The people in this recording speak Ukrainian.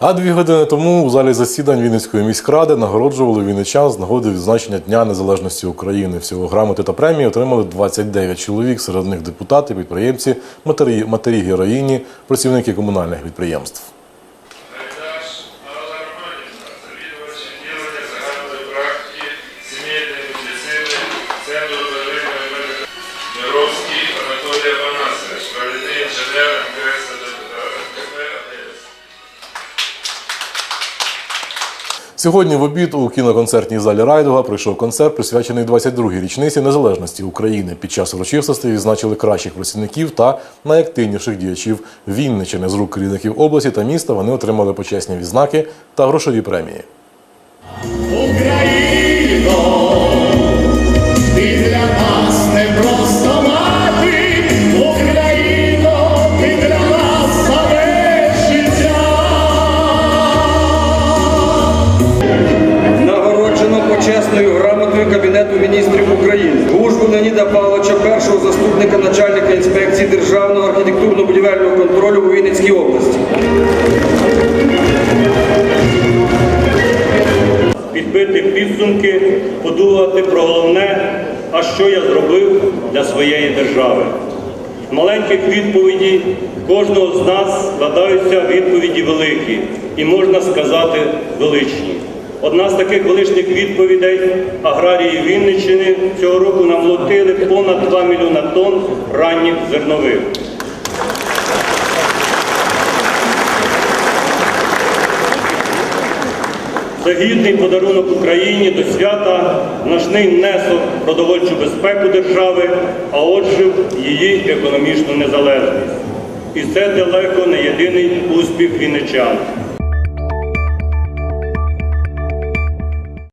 А дві години тому у залі засідань Вінницької міськради нагороджували вінничан з нагоди відзначення Дня Незалежності України. Всього грамоти та премії отримали 29 чоловік, серед них депутати, підприємці, матері, героїні, працівники комунальних підприємств. Айдаш Сьогодні в обід у кіноконцертній залі Райдуга пройшов концерт, присвячений 22-й річниці незалежності України. Під час урочистостей відзначили кращих працівників та найактивніших діячів Вінничини з рук керівників області та міста. Вони отримали почесні відзнаки та грошові премії. Почесною грамотою Кабінету міністрів України. Гужбу Леоніда Павловича, першого заступника начальника інспекції Державного архітектурно-будівельного контролю у Вінницькій області. підбити підсумки, подумати про головне, а що я зробив для своєї держави. Маленьких відповідей кожного з нас складаються відповіді великі і, можна сказати, величні. Одна з таких величних відповідей аграрії Вінниччини цього року намолотили понад 2 мільйона тонн ранніх зернових. Це гідний подарунок Україні до свята, значний внесок продовольчу безпеку держави, а отже, її економічну незалежність. І це далеко не єдиний успіх вінничан.